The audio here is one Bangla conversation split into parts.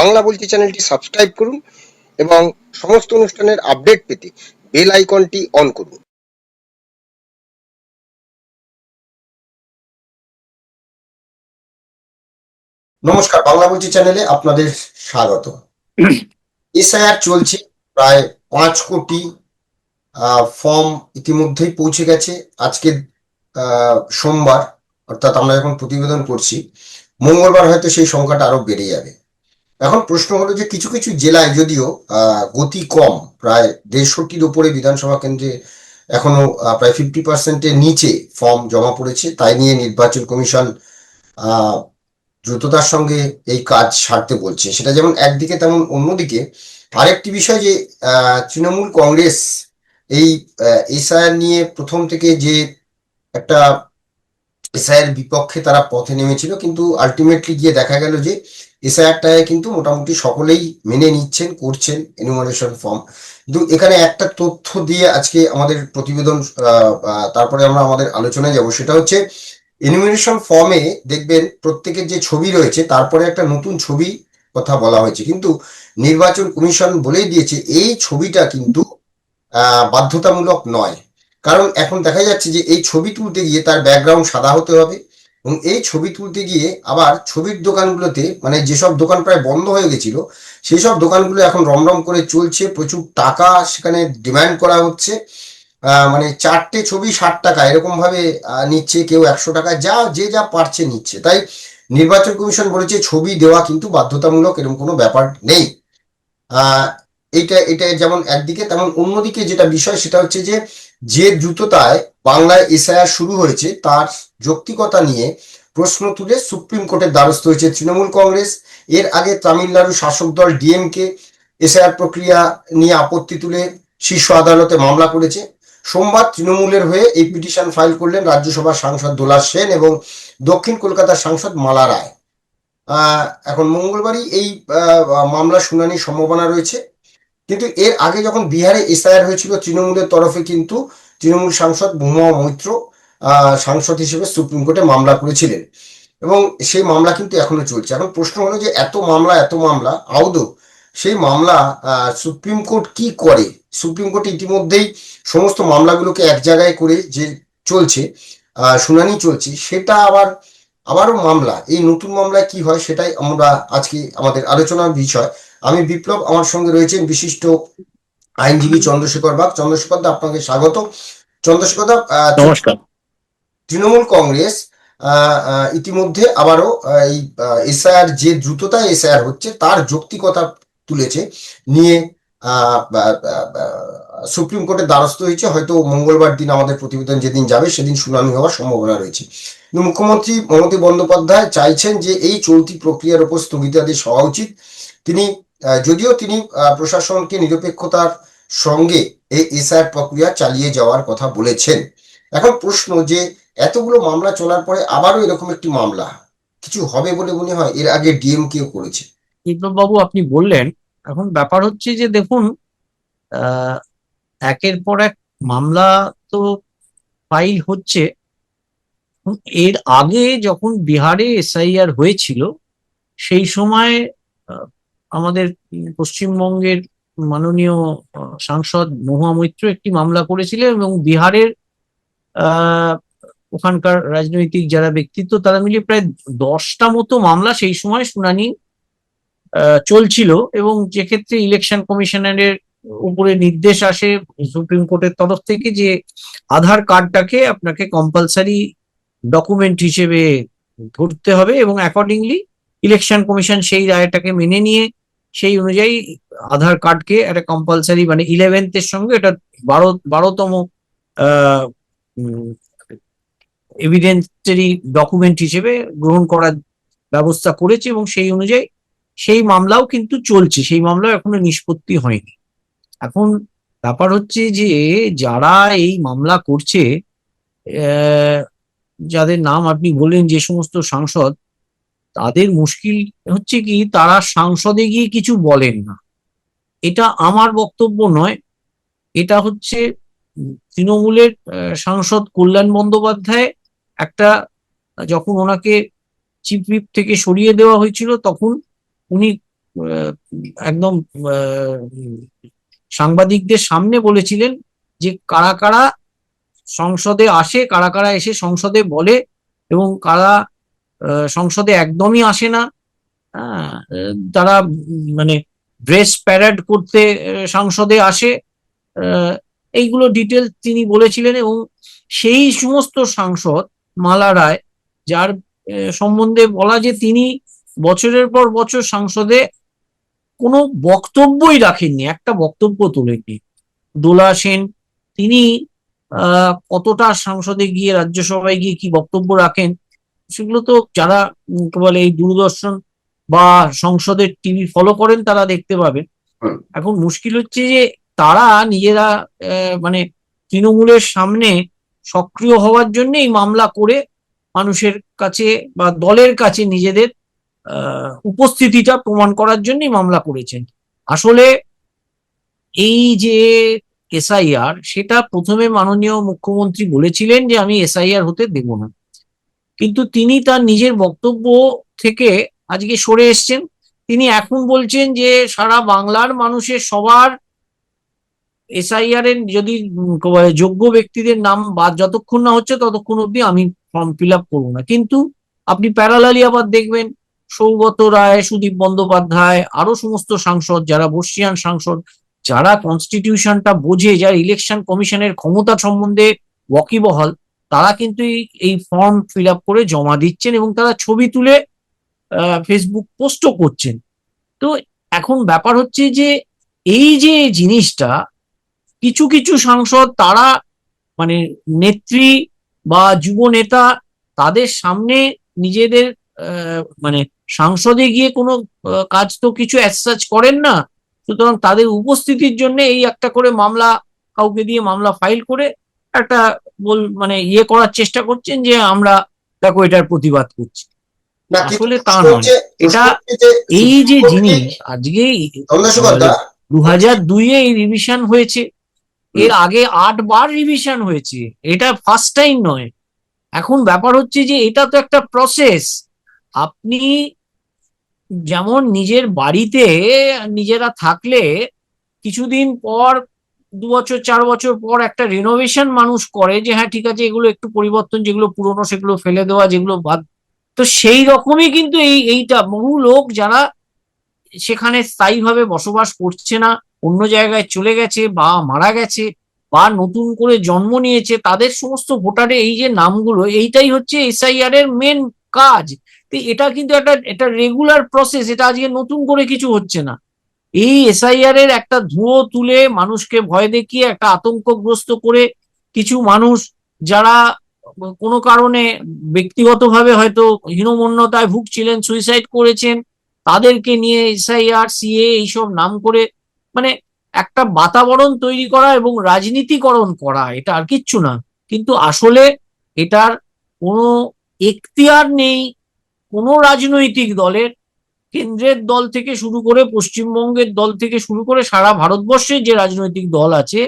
বাংলা বলছি চ্যানেলটি সাবস্ক্রাইব করুন এবং সমস্ত অনুষ্ঠানের আপডেট পেতে বেল আইকনটি অন করুন। নমস্কার, বাংলা বলছি চ্যানেলে আপনাদের স্বাগত। এসআইআর চলছে প্রায় পাঁচ কোটি ফর্ম ইতিমধ্যেই পৌঁছে গেছে। আজকে সোমবার, অর্থাৎ আমরা যখন প্রতিবেদন করছি, মঙ্গলবার হয়তো সেই সংখ্যাটা আরও বেড়ে যাবে। এখন প্রশ্ন হলো যে কিছু কিছু জেলায় যদিও গতি কম, প্রায় দেড়শোটির উপরে বিধানসভা কেন্দ্রে এখনও প্রায় ফিফটি পার্সেন্টের নিচে ফর্ম জমা পড়েছে। তাই নিয়ে নির্বাচন কমিশন দ্রুততার সঙ্গে এই কাজ সারতে বলছে। সেটা যেমন একদিকে তেমন অন্যদিকে। আরেকটি বিষয় যে তৃণমূল কংগ্রেস এই এসআইআর নিয়ে প্রথম থেকে যে একটা এসআইআর বিপক্ষে তারা পথে নেমেছিল, কিন্তু আলটিমেটলি গিয়ে দেখা গেল যে এসআইআরটায় কিন্তু মোটামুটি সকলেই মেনে নিচ্ছেন, করছেন এনুমারেশন ফর্ম কিন্তু এখানে একটা তথ্য দিয়ে আজকে আমাদের প্রতিবেদন তারপরে আমরা আমাদের আলোচনায় যাব। সেটা হচ্ছে এনুমিনেশন ফর্মে দেখবেন প্রত্যেকের যে ছবি রয়েছে, তারপরে একটা নতুন ছবি কথা বলা হয়েছে। কিন্তু নির্বাচন কমিশন বলেই দিয়েছে, এই ছবিটা কিন্তু বাধ্যতামূলক নয়। কারণ এখন দেখা যাচ্ছে যে এই ছবি তুলতে গিয়ে তার ব্যাকগ্রাউন্ড সাদা হতে হবে। এবং এই ছবি তুলতে গিয়ে আবার ছবির দোকানগুলোতে মানে যেসব দোকান প্রায় বন্ধ হয়ে গেছিল সেই সব দোকানগুলো এখন রমরম করে চলছে, প্রচুর টাকা সেখানে ডিমান্ড করা হচ্ছে। মানে চারটে ছবি ষাট টাকা এরকম ভাবে নিচ্ছে কেউ একশো টাকা, যা, যে যা পারছে নিচ্ছে। তাই নির্বাচন কমিশন বলেছে ছবি দেওয়া কিন্তু বাধ্যতামূলক, এরকম কোনো ব্যাপার নেই। এইটা, এটা যেমন একদিকে, তেমন অন্যদিকে যেটা বিষয়, সেটা হচ্ছে যে যে দ্রুততায় বাংলায় এসআইআর শুরু হয়েছে, তার যৌক্তিকতা নিয়ে প্রশ্ন তুলে সুপ্রিম কোর্টের দ্বারস্থ হয়েছে তৃণমূল কংগ্রেস। এর আগে তামিলনাড়ু শাসক দল ডিএমকে এসআইআর প্রক্রিয়া নিয়ে আপত্তি তুলে শীর্ষ আদালতে মামলা করেছে। সোমবার তৃণমূলের হয়ে এই পিটিশন ফাইল করলেন রাজ্যসভার সাংসদ দোলা সেন এবং দক্ষিণ কলকাতার সাংসদ মালা রায়। এখন মঙ্গলবারই এই মামলা শুনানির সম্ভাবনা রয়েছে। কিন্তু এর আগে যখন বিহারে এসআইআর হয়েছিল, তৃণমূলের তরফে কিন্তু তৃণমূল সাংসদ মহুয়া মৈত্র সাংসদ হিসেবে সুপ্রিম কোর্টে মামলা করেছিলেন। এবং সেই মামলা কিন্তু এখনও চলছে। এখন প্রশ্ন হলো যে এত মামলা এত মামলা, আদৌ সেই মামলা সুপ্রিম কোর্ট কি করে? সুপ্রিম কোর্ট ইতিমধ্যেই সমস্ত মামলাগুলোকে এক জায়গায় করে যে চলছে শুনানি চলছে, সেটা আবার, আবারও মামলা। এই নতুন মামলায় কি হয় সেটাই আমরা আজকে আমাদের আলোচনার বিষয়। আমি বিপ্লব আমার সঙ্গে রয়েছেন বিশিষ্ট আইনজীবী চন্দ্রশেখর বাগ চন্দ্রশেখর দা আপনাকে স্বাগত। চন্দ্রশেখর দা নমস্কার। তৃণমূল কংগ্রেস ইতিমধ্যে আবারও এই এসআইআর যে দ্রুততায় এসআইআর হচ্ছে তার যৌক্তিকতা তুলেছে নিয়ে সুপ্রিম কোর্টের দ্বারস্থ হয়েছে। হয়তো মঙ্গলবার দিন আমাদের প্রতিবেদন যেদিন যাবে সেদিন শুনানি হওয়ার সম্ভাবনা রয়েছে। কিন্তু মুখ্যমন্ত্রী মমতা বন্দ্যোপাধ্যায় চাইছেন যে এই চলতি প্রক্রিয়ার উপর স্থগিতাদেশ হওয়া উচিত। তিনি যদিও তিনি প্রশাসনকে নিরপেক্ষতার সঙ্গে এই এসআইআর প্রক্রিয়া চালিয়ে যাওয়ার কথা বলেছেন। এখন প্রশ্ন যে, এতগুলো মামলা চলার পরে আবারও এরকম একটি মামলা, কিছু হবে বলে মনে হয়? এর আগে ডিএম ডিএমকেও করেছে। বিপ্লব বাবু আপনি বললেন, এখন ব্যাপার হচ্ছে যে, দেখুন একের পর এক মামলা তো ফাইল হচ্ছে। এর আগে যখন বিহারে এসআইআর হয়েছিল, সেই সময় আমাদের পশ্চিমবঙ্গের মাননীয় সাংসদ মহুয়া মৈত্র একটি মামলা করেছিলেন এবং বিহারের ওখানকার রাজনৈতিক যারা ব্যক্তিত্ব, তারা মিলিয়ে প্রায় দশটা মতো মামলা সেই সময় শুনানি চলছিল এবং যে ক্ষেত্রে ইলেকশন কমিশনারের উপরে নির্দেশ আসে সুপ্রিম কোর্টের তরফ থেকে যে আধার কার্ডটাকে আপনাকে কম্পালসারি ডকুমেন্ট হিসেবে ধরতে হবে এবং অ্যাকর্ডিংলি ইলেকশন কমিশন সেই রায়টাকে মেনে নিয়ে সেই অনুযায়ী আধার কার্ডকে একটা কম্পালসারি মানে ইলেভেন্থের সঙ্গে এটা বারো, বারোতম এভিডেন্সারি ডকুমেন্ট হিসেবে গ্রহণ করার ব্যবস্থা করেছে এবং সেই অনুযায়ী সেই মামলাও কিন্তু চলছে। সেই মামলাও এখনও নিষ্পত্তি হয়নি। এখন ব্যাপার হচ্ছে যে যারা এই মামলা করছে যাদের নাম আপনি বললেন যে সমস্ত সাংসদ তাদের মুশকিল হচ্ছে কি, তারা সাংসদে গিয়ে কিছু বলেন না। এটা আমার বক্তব্য নয়। এটা হচ্ছে তৃণমূলের সাংসদ কল্যাণ বন্দ্যোপাধ্যায় একটা, যখন ওনাকে চিফ হুইপ থেকে সরিয়ে দেওয়া হয়েছিল, তখন উনি একদম সাংবাদিকদের সামনে বলেছিলেন যে কারা কারা সংসদে আসে, কারা কারা এসে সংসদে বলে এবং কারা সংসদে একদমই আসে না। হ্যাঁ, তারা মানে ড্রেস প্যারেড করতে সংসদে আসে। এইগুলো ডিটেল তিনি বলেছিলেন এবং সেই সমস্ত সাংসদ মালা রায় যার সম্বন্ধে বলা যে তিনি বছরের পর বছর সংসদে কোনো বক্তব্যই রাখেননি একটা বক্তব্য তোলেননি। দোলা সেন তিনি কতটা সংসদে গিয়ে রাজ্যসভায় গিয়ে কি বক্তব্য রাখেন সেগুলো তো যারা কি বলে এই দূরদর্শন বা সংসদের টিভি ফলো করেন তারা দেখতে পাবেন। এখন মুশকিল হচ্ছে যে তারা নিজেরা আহ, মানে তৃণমূলের সামনে সক্রিয় হওয়ার জন্য এই মামলা করে মানুষের কাছে বা দলের কাছে নিজেদের আহ, উপস্থিতিটা প্রমাণ করার জন্যই মামলা করেছেন। আসলে এই যে এসআইআর সেটা প্রথমে মাননীয় মুখ্যমন্ত্রী বলেছিলেন যে আমি এসআইআর হতে দেব না। কিন্তু তিনি তার নিজের বক্তব্য থেকে আজকে সরে এসছেন। তিনি এখন বলছেন যে, সারা বাংলার মানুষের সবার এসআইআর এর যদি যোগ্য ব্যক্তিদের নাম বাদ যতক্ষণ না হচ্ছে ততক্ষণ অব্দি আমি ফর্ম ফিল আপ করব না। কিন্তু আপনি প্যারালালি আবার দেখবেন, সৌগত রায়, সুদীপ বন্দ্যোপাধ্যায়, আরও সমস্ত সাংসদ যারা, বর্ষিয়ান সাংসদ, যারা কনস্টিটিউশনটা বোঝে, যারা ইলেকশন কমিশনের ক্ষমতা সম্বন্ধে ওয়াকিবহাল তারা কিন্তু এই- ফর্ম ফিল করে জমা দিচ্ছেন এবং তারা ছবি তুলে ফেসবুক পোস্টও করছেন। তো এখন ব্যাপার হচ্ছে যে, এই যে জিনিসটা, কিছু কিছু সাংসদ তারা মানে নেত্রী বা যুব নেতা তাদের সামনে নিজেদের মানে সাংসদে গিয়ে কোনো কাজ তো কিছু অ্যাসাচ করেন না। সুতরাং তাদের উপস্থিতির জন্য এই একটা করে মামলা, কাউকে দিয়ে মামলা ফাইল করে একটা বল মানে ইয়ে করার চেষ্টা করছেন যে আমরা দেখো এটার প্রতিবাদ করছি। আসলে তা নয়। এটা এই যে জিনিস আজকে দু হাজার দুইয়ে এই রিভিশন হয়েছে। এর আগে আট বার রিভিশন হয়েছে। এটা ফার্স্ট টাইম নয়। এখন ব্যাপার হচ্ছে যে এটা তো একটা প্রসেস আপনি যেমন নিজের বাড়িতে নিজেরা থাকলে কিছুদিন পর দু বছর চার বছর পর একটা রিনোভেশন মানুষ করে যে হ্যাঁ ঠিক আছে, এগুলো একটু পরিবর্তন, যেগুলো পুরনো, সেগুলো ফেলে দেওয়া, যেগুলো বাদ। তো সেই রকমই কিন্তু এই, এইটা বহু লোক যারা সেখানে স্থায়ীভাবে বসবাস করছে না, অন্য জায়গায় চলে গেছে বা মারা গেছে বা নতুন করে জন্ম নিয়েছে, তাদের সমস্ত ভোটারে এই যে নামগুলো, এইটাই হচ্ছে এসআইআর এর মেন কাজ। এটা কিন্তু একটা এটা রেগুলার প্রসেস এটা আজকে নতুন করে কিছু হচ্ছে না। এই এসআইআর এর একটা ধুয়ো তুলে মানুষকে ভয় দেখিয়ে, একটা আতঙ্কগ্রস্ত করে কিছু মানুষ যারা কোনো কারণে ব্যক্তিগতভাবে হয়তো হীনমন্যতায় ভুগছিলেন সুইসাইড করেছেন, তাদেরকে নিয়ে এসআইআর সিএ এইসব নাম করে মানে একটা বাতাবরণ তৈরি করা এবং রাজনীতিকরণ করা, এটা আর কিচ্ছু না। কিন্তু আসলে এটার কোনো এখতিয়ার নেই কোনো রাজনৈতিক দলের। কেন্দ্রের দল থেকে শুরু করে, পশ্চিমবঙ্গের দল থেকে শুরু করে সারা ভারতবর্ষের যে রাজনৈতিক দল আছে,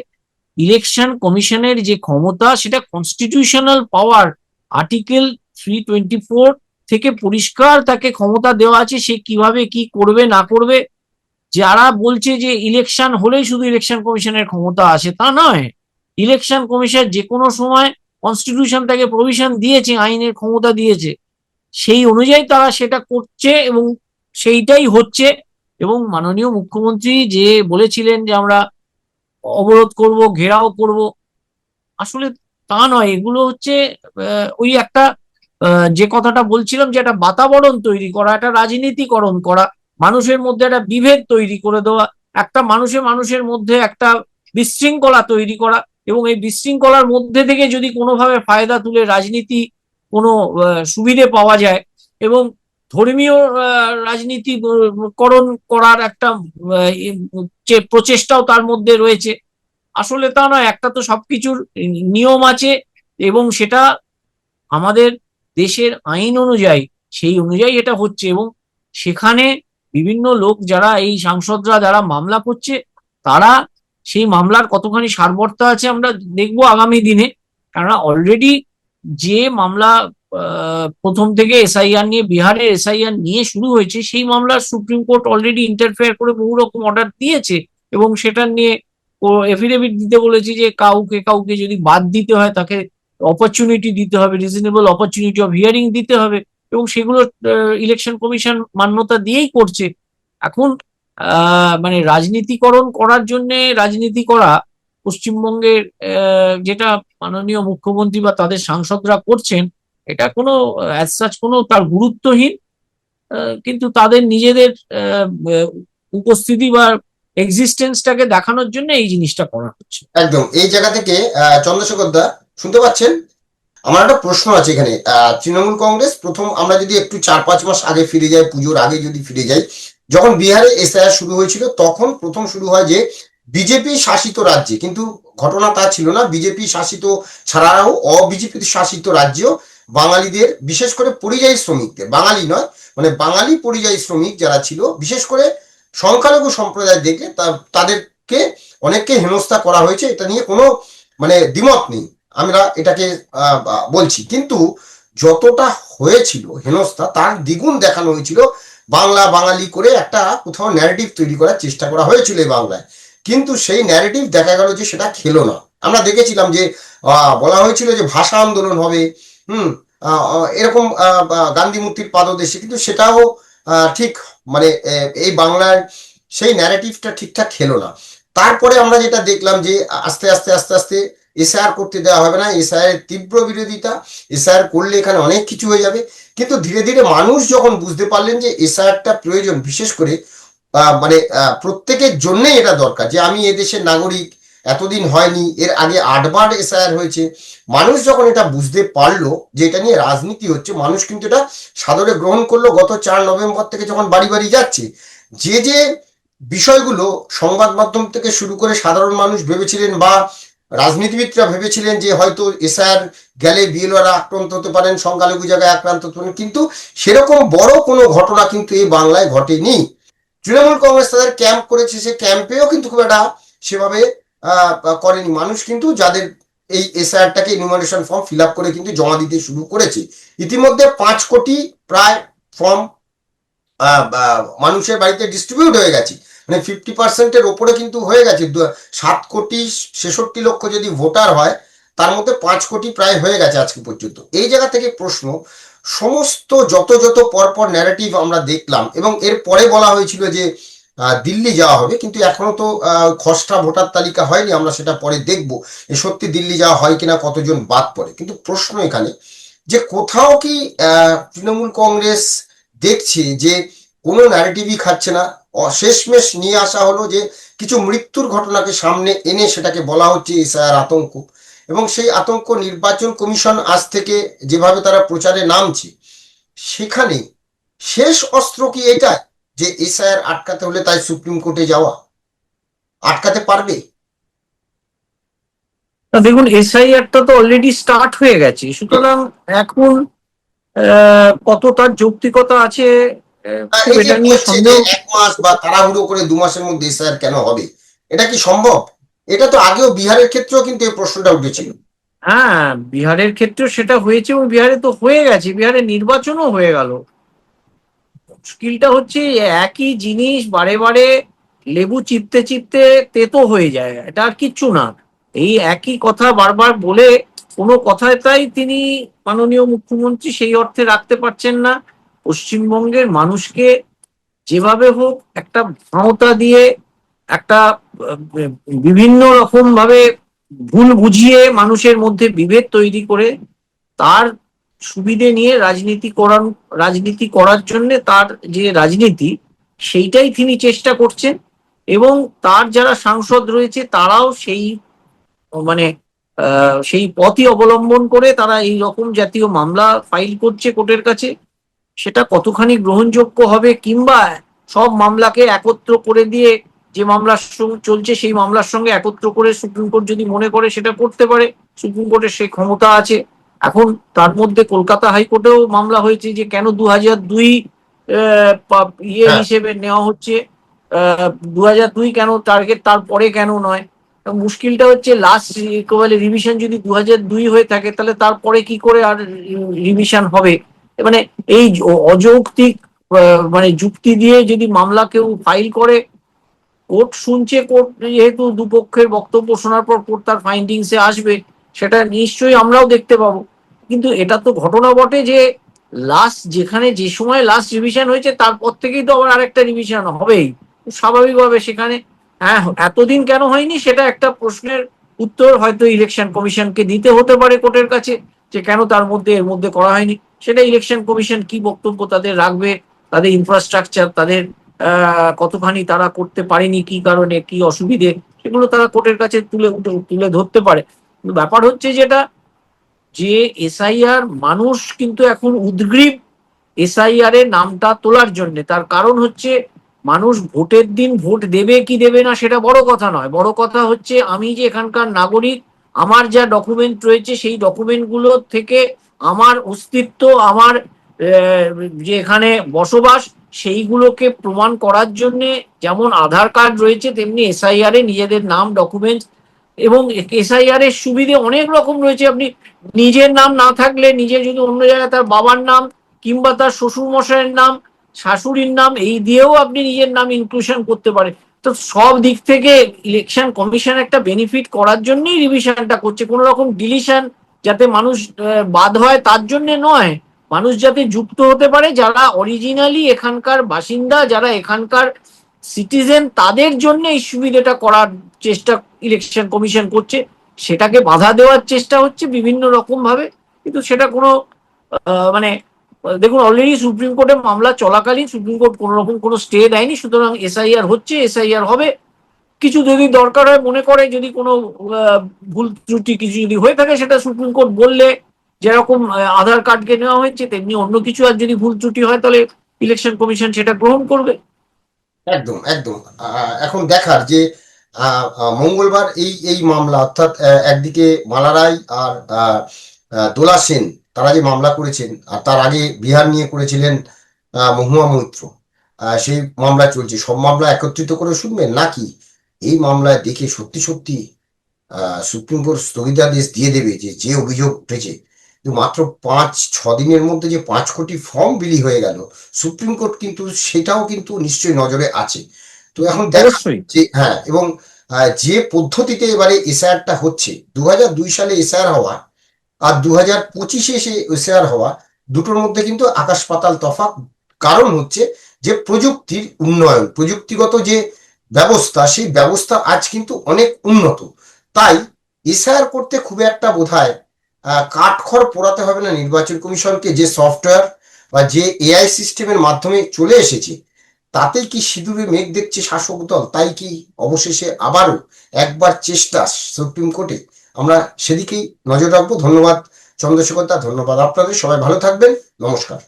ইলেকশন কমিশনের যে ক্ষমতা, সেটা constitutional power article three twenty four থেকে পরিষ্কার তাকে ক্ষমতা দেওয়া আছে, সে কীভাবে কি করবে, না করবে। যারা বলছে যে ইলেকশন হলেই শুধু ইলেকশন কমিশনের ক্ষমতা আছে তা নয়। ইলেকশন কমিশন যে কোনো সময় কনস্টিটিউশন তাকে প্রভিশন দিয়েছে, আইনের ক্ষমতা দিয়েছে। সেই অনুযায়ী তারা সেটা করছে এবং সেইটাই হচ্ছে। এবং মাননীয় মুখ্যমন্ত্রী যে বলেছিলেন যে আমরা অবরোধ করব, ঘেরাও করব, আসলে তা নয়। এগুলো হচ্ছে ওই একটা যে কথাটা বলছিলাম যে একটা বাতাবরণ তৈরি করা, একটা রাজনীতিকরণ করা, মানুষের মধ্যে একটা বিভেদ তৈরি করে দেওয়া, একটা মানুষে মানুষের মধ্যে একটা বিশৃঙ্খলা তৈরি করা এবং এই বিশৃঙ্খলার মধ্যে থেকে যদি কোনোভাবে ফায়দা তুলে রাজনীতি কোনো সুবিধে পাওয়া যায় এবং ধর্মীয় রাজনীতিকরণ করার একটা প্রচেষ্টাও তার মধ্যে রয়েছে। আসলে তা নয়, একটা তো সবকিছুর নিয়ম আছে এবং সেটা আমাদের দেশের আইন অনুযায়ী, সেই অনুযায়ী এটা হচ্ছে এবং সেখানে বিভিন্ন লোক যারা, এই সাংসদরা যারা মামলা করছে, তারা সেই মামলার কতখানি সারবর্তা আছে আমরা দেখব আগামী দিনে। কেননা অলরেডি যে মামলা প্রথম থেকে এসআইআর নিয়ে বিহারের এসআইআর নিয়ে শুরু হয়েছে, সেই মামলা সুপ্রিম কোর্ট অলরেডি ইন্টারফেয়ার করে বহু রকম অর্ডার দিয়েছে এবং সেটা নিয়ে এফিডেভিট দিতে বলেছে যে কাউকে কাউকে যদি বাদ দিতে হয় তাকে অপরচুনিটি দিতে হবে রিজনেবল অপরচুনিটি অফ হিয়ারিং দিতে হবে এবং সেগুলো ইলেকশন কমিশন মান্যতা দিয়েই করছে। এখন মানে রাজনীতিকরণ করার জন্য রাজনীতি করা পশ্চিমবঙ্গের যেটা মাননীয় মুখ্যমন্ত্রী বা তাদের সাংসদরা করছেন এটা কোনো কোনো তার গুরুত্বহীন কিন্তু তাদের নিজেদের উপস্থিতি বা এক্সিস্টেন্সটাকে দেখানোর জন্য এই জিনিসটা করা হচ্ছে। একদম, এই জায়গা থেকে চন্দ্রশেখর দা শুনতে পাচ্ছেন? আমার একটা প্রশ্ন আছে এখানে তৃণমূল কংগ্রেস প্রথম আমরা যদি একটু চার পাঁচ মাস আগে ফিরে যাই, পুজোর আগে যদি ফিরে যাই, যখন বিহারে এসআইআর শুরু হয়েছিল, তখন প্রথম শুরু হয় যে বিজেপি শাসিত রাজ্যে, কিন্তু ঘটনা তা ছিল না, বিজেপি শাসিত ছাড়াও অবিজেপি শাসিত রাজ্যেও বাঙালিদের, বিশেষ করে পরিযায়ী শ্রমিকদের, বাঙালি নয় মানে বাঙালি পরিযায়ী শ্রমিক যারা ছিল, বিশেষ করে সংখ্যালঘু সম্প্রদায় দেখে তা- তাদেরকে অনেককে হেনস্থা করা হয়েছে, এটা নিয়ে কোনো মানে দ্বিমত নেই। আমরা এটাকে বলছি। কিন্তু যতটা হয়েছিল হেনস্থা, তার দ্বিগুণ দেখানো হয়েছিল বাংলা বাঙালি করে একটা কোথাও ন্যারেটিভ তৈরি করার চেষ্টা করা হয়েছিল এই বাংলায়। কিন্তু সেই ন্যারেটিভ দেখা গেল যে সেটা খেলো না। আমরা দেখেছিলাম যে বলা হয়েছিল যে ভাষা আন্দোলন হবে হুম এরকম গান্ধী মূর্তির পাদদেশে, কিন্তু সেটাও ঠিক মানে এই বাংলার সেই ন্যারেটিভটা ঠিকঠাক খেলো না। তারপরে আমরা যেটা দেখলাম যে, আস্তে আস্তে আস্তে আস্তে এসআইআর করতে দেওয়া হবে না এসআইআর তীব্র বিরোধিতা এসআইআর করলে এখানে অনেক কিছু হয়ে যাবে। কিন্তু ধীরে ধীরে মানুষ যখন বুঝতে পারলেন যে এসআইআরটা প্রয়োজন, বিশেষ করে মানে প্রত্যেকের জন্যই এটা দরকার যে, আমি এদেশের নাগরিক এতদিন হয়নি, এর আগে আটবার এসআইআর হয়েছে। মানুষ যখন এটা বুঝতে পারল যে এটা নিয়ে রাজনীতি হচ্ছে, মানুষ কিন্তু এটা সাদরে গ্রহণ করল গত চার নভেম্বর থেকে যখন বাড়ি বাড়ি যাচ্ছে। যে যে বিষয়গুলো সংবাদ মাধ্যম থেকে শুরু করে সাধারণ মানুষ ভেবেছিলেন বা রাজনীতিবিদরা ভেবেছিলেন যে হয়তো এসআর গেলে বিএলওরা আক্রান্ত হতে পারেন, সংখ্যালঘু জায়গায় আক্রান্ত হতে পারেন, কিন্তু সেরকম বড় কোনো ঘটনা কিন্তু এই বাংলায় ঘটেনি। তৃণমূল কংগ্রেস তাদের ক্যাম্প করেছে, সে ক্যাম্পেও কিন্তু খুব একটা সেভাবে করেনি। মানুষ কিন্তু যাদের এই এসআরটাকে ইনুমারেশন ফর্ম ফিল করে কিন্তু জমা দিতে শুরু করেছে। ইতিমধ্যে পাঁচ কোটি প্রায় ফর্ম মানুষের বাড়িতে ডিস্ট্রিবিউট হয়ে গেছে। মানে ফিফটি পার্সেন্টের ওপরে কিন্তু হয়ে গেছে। সাত কোটি ছেষট্টি লক্ষ যদি ভোটার হয়, তার মধ্যে পাঁচ কোটি প্রায় হয়ে গেছে আজকে পর্যন্ত। এই জায়গা থেকে প্রশ্ন, সমস্ত যত যত পরপর ন্যারেটিভ আমরা দেখলাম এবং এর পরে বলা হয়েছিল যে দিল্লি যাওয়া হবে। কিন্তু এখনও তো খসড়া ভোটার তালিকা হয়নি, আমরা সেটা পরে দেখব এ সত্যি দিল্লি যাওয়া হয় কিনা, কতজন বাদ পড়ে। কিন্তু প্রশ্ন এখানে যে কোথাও কি তৃণমূল কংগ্রেস দেখছে যে কোনো ন্যারেটিভই খাচ্ছে না? শেষমেশ নিয়ে আসা হলো যে কিছু মৃত্যুর ঘটনাকে সামনে এনে সেটাকে বলা হচ্ছে এসআইআর আতঙ্ক। এবং সেই আতঙ্ক নির্বাচন কমিশন আজ থেকে যেভাবে তারা প্রচারে নামছে, সেখানে শেষ অস্ত্র কি এটা যে এসআইআর আটকাতে হলে তাই সুপ্রিম কোর্টে যাওয়া। আটকাতে পারবে? দেখুন এসআইআরটা তো অলরেডি স্টার্ট হয়ে গেছে। সুতরাং এখন কত তার যৌক্তিকতা আছে এটা নিয়ে সন্দেহ। এক মাস বা তাড়াহুড়ো করে দু মাসের মধ্যে এসআইআর কেন হবে? এটা কি সম্ভব? এটা তো আগেও বিহারের ক্ষেত্রেও কিন্তু এই প্রশ্নটা উঠেছিল। হ্যাঁ বিহারের ক্ষেত্রেও সেটা হয়েছে এবং বিহারে তো হয়ে গেছে। বিহারে নির্বাচনও হয়ে গেল। মুশকিলটা হচ্ছে একই জিনিস বারে বারে লেবু চিপতে চিপতে তেতো হয়ে যায়, এটা আর কিচ্ছু না। এই একই কথা বারবার বলে কোনো কথাটাই তিনি মাননীয় মুখ্যমন্ত্রী সেই অর্থে রাখতে পারছেন না। পশ্চিমবঙ্গের মানুষকে যেভাবে হোক একটা ভাঁওতা দিয়ে একটা, বিভিন্ন রকম ভাবে ভুল বুঝিয়ে মানুষের মধ্যে বিভেদ তৈরি করে তার সুবিধে নিয়ে রাজনীতি করার রাজনীতি করার জন্য তার যে রাজনীতি, সেইটাই তিনি চেষ্টা করছেন এবং তার যারা সাংসদ রয়েছে তারাও সেই মানে সেই পথই অবলম্বন করে তারা এই রকম জাতীয় মামলা ফাইল করছে কোর্টের কাছে। সেটা কতখানি গ্রহণযোগ্য হবে কিংবা সব মামলাকে একত্র করে দিয়ে যে মামলা চলছে সেই মামলার সঙ্গে একত্র করে সুপ্রিম কোর্ট যদি মনে করে সেটা করতে পারে, সুপ্রিম কোর্টের সেই ক্ষমতা আছে। এখন তার মধ্যে কলকাতা হাইকোর্টেও মামলা হয়েছে যে কেন দু হাজার দুই ইয়ে হ্যাঁ। হিসেবে নেওয়া হচ্ছে? দু হাজার দুই কেন টার্গেট তারপরে কেন নয়? মুশকিলটা হচ্ছে লাস্ট বলে রিভিশন যদি দু হাজার দুই হয়ে থাকে তাহলে তারপরে কি করে আর রিভিশন হবে? মানে এই অযৌক্তিক মানে যুক্তি দিয়ে যদি মামলা কেউ ফাইল করে কোর্ট শুনছে কোর্ট যেহেতু দুপক্ষের বক্তব্য শোনার পর কোর্ট তার ফাইন্ডিংসে আসবে সেটা নিশ্চয়ই আমরাও দেখতে পাবো। কিন্তু এটা তো ঘটনা বটে যে লাস্ট যেখানে যে সময় লাস্ট রিভিশন হয়েছে, তারপর থেকেই তো আবার আরেকটা রিভিশন হবেই। স্বাভাবিকভাবে সেখানে হ্যাঁ এতদিন কেন হয়নি সেটা একটা প্রশ্নের উত্তর হয়তো ইলেকশন কমিশনকে দিতে হতে পারে কোর্টের কাছে, যে কেন তার মধ্যে, এর মধ্যে করা হয়নি। সেটা ইলেকশন কমিশন কি বক্তব্য তাদের রাখবে, তাদের ইনফ্রাস্ট্রাকচার তাদের কতখানি তারা করতে পারেনি, কি কারণে, কি অসুবিধে, সেগুলো তারা কোর্টের কাছে তুলে তুলে ধরতে পারে। ব্যাপার হচ্ছে যেটা যে এসআইআর মানুষ কিন্তু এখন উদ্গ্রীব এসআইআর এর নামটা তোলার জন্য। তার কারণ হচ্ছে মানুষ ভোটের দিন ভোট দেবে কি দেবে না সেটা বড় কথা নয়। বড় কথা হচ্ছে আমি যে এখানকার নাগরিক, আমার যা ডকুমেন্ট রয়েছে সেই ডকুমেন্টগুলো থেকে আমার অস্তিত্ব, আমার যে এখানে বসবাস সেইগুলোকে প্রমাণ করার জন্য যেমন আধার কার্ড রয়েছে, তেমনি এসআইআর এ নিজেদের নাম ডকুমেন্টস এবং এসআইআর এর সুবিধে অনেক রকম রয়েছে। আপনি নিজের নাম না থাকলে নিজে যদি অন্য জায়গায় তার বাবার নাম কিংবা তার শ্বশুর মশাইয়ের নাম, শাশুড়ির নাম, এই দিয়েও আপনি নিজের নাম ইনক্লুশন করতে পারেন। তো সব দিক থেকে ইলেকশন কমিশন একটা বেনিফিট করার জন্যই রিভিশনটা করছে। কোনো রকম ডিলিশন যাতে মানুষ বাদ হয় তার জন্য নয়। মানুষ যাতে যুক্ত হতে পারে যারা অরিজিনালি এখানকার বাসিন্দা, যারা এখানকার সিটিজেন তাদের জন্য এই সুবিধাটা করার চেষ্টা ইলেকশন কমিশন করছে। সেটাকে বাধা দেওয়ার চেষ্টা হচ্ছে বিভিন্ন রকম ভাবে, কিন্তু সেটা কোনো মানে দেখুন অলরেডি সুপ্রিম কোর্টে মামলা চলাকালীন সুপ্রিম কোর্ট কোনো রকম কোনো স্টে দেয়নি, সুতরাং এসআইআর হচ্ছে, এসআইআর হবে। কিছু যদি দরকার হয়, মনে করে যদি কোনো ভুল ত্রুটি কিছু যদি হয়ে থাকে, সেটা সুপ্রিম কোর্ট বললে যেরকম আধার কার্ডকে নেওয়া হয়েছে, তেমনি অন্য কিছু আর যদি ভুল ত্রুটি হয়, তাহলে ইলেকশন কমিশন সেটা গ্রহণ করবে। একদম একদম। এখন দেখার যে মঙ্গলবার এই এই মামলা, অর্থাৎ একদিকে মালা রায় আর দোলা সেন, তারা যে মামলা করেছেন আর তার আগে বিহার নিয়ে করেছিলেন মহুয়া মৈত্র। সেই মামলা চলছে। সব মামলা একত্রিত করে শুনবেন নাকি? এই মামলায় দেখে সত্যি সত্যি সুপ্রিম কোর্ট স্থগিতাদেশ দিয়ে দেবে যে যে অভিযোগ উঠেছে। মাত্র পাঁচ, ছ দিনের মধ্যে যে পাঁচ কোটি ফর্ম বিলি হয়ে গেল, সুপ্রিম কোর্ট কিন্তু সেটাও কিন্তু নিশ্চয়ই নজরে আছে। তো এখন দেখা অবশ্যই। যে হ্যাঁ এবং যে পদ্ধতিতে এবারে এসআইআরটা হচ্ছে দু দুই সালে এসআইআর হওয়া আর দু হাজার পঁচিশে এসে এসআইআর হওয়া দুটোর মধ্যে কিন্তু আকাশ পাতাল তফাৎ। কারণ হচ্ছে যে প্রযুক্তির উন্নয়ন প্রযুক্তিগত যে ব্যবস্থা সেই ব্যবস্থা আজ কিন্তু অনেক উন্নত। তাই এসআইআর করতে খুব একটা বোধহয় আহ, কাঠখড় পোড়াতে হবে না নির্বাচন কমিশনকে। যে সফটওয়্যার বা যে এআই সিস্টেমের মাধ্যমে চলে এসেছে তাতেই কি সিঁদুরে মেঘ দেখছে শাসক দল? তাই কি অবশেষে আবারও একবার চেষ্টা সুপ্রিম কোর্টে আমরা সেদিকেই নজর রাখব। ধন্যবাদ চন্দ্রশেখর দা, ধন্যবাদ আপনাদের। সবাই ভালো থাকবেন। নমস্কার।